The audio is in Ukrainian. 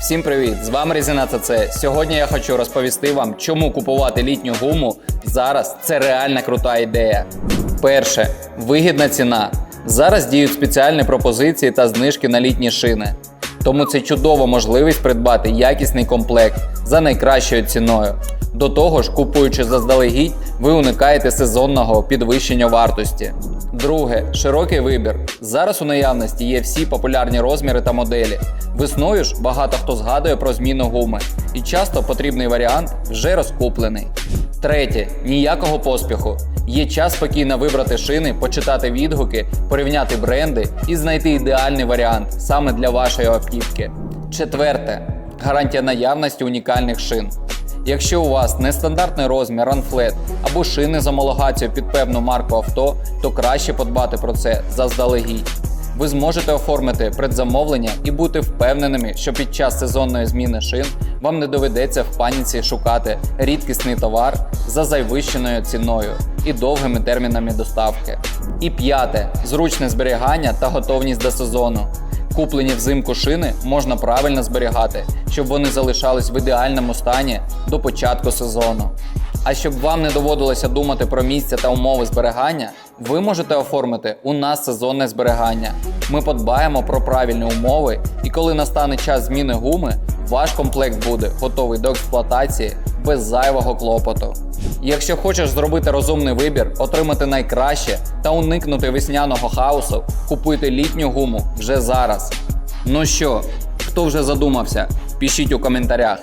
Всім привіт! З вами Резина ТЦ. Сьогодні я хочу розповісти вам, чому купувати літню гуму зараз це реальна крута ідея. Перше вигідна ціна. Зараз діють спеціальні пропозиції та знижки на літні шини. Тому це чудова можливість придбати якісний комплект за найкращою ціною. До того ж, купуючи заздалегідь, ви уникаєте сезонного підвищення вартості. Друге широкий вибір. Зараз у наявності є всі популярні розміри та моделі. Весною ж багато хто згадує про зміну гуми, і часто потрібний варіант вже розкуплений. Третє ніякого поспіху. Є час спокійно вибрати шини, почитати відгуки, порівняти бренди і знайти ідеальний варіант саме для вашої автівки. Четверте гарантія наявності унікальних шин. Якщо у вас нестандартний розмір ранфлет або шини з амологацією під певну марку авто, то краще подбати про це заздалегідь. Ви зможете оформити предзамовлення і бути впевненими, що під час сезонної зміни шин вам не доведеться в паніці шукати рідкісний товар за завищеною ціною і довгими термінами доставки. І п'яте зручне зберігання та готовність до сезону. Куплені взимку шини можна правильно зберігати, щоб вони залишались в ідеальному стані до початку сезону. А щоб вам не доводилося думати про місця та умови зберігання, ви можете оформити у нас сезонне зберігання. Ми подбаємо про правильні умови, і коли настане час зміни гуми, ваш комплект буде готовий до експлуатації без зайвого клопоту. Якщо хочеш зробити розумний вибір, отримати найкраще та уникнути весняного хаосу, купуйте літню гуму вже зараз. Ну що, хто вже задумався? Пишіть у коментарях.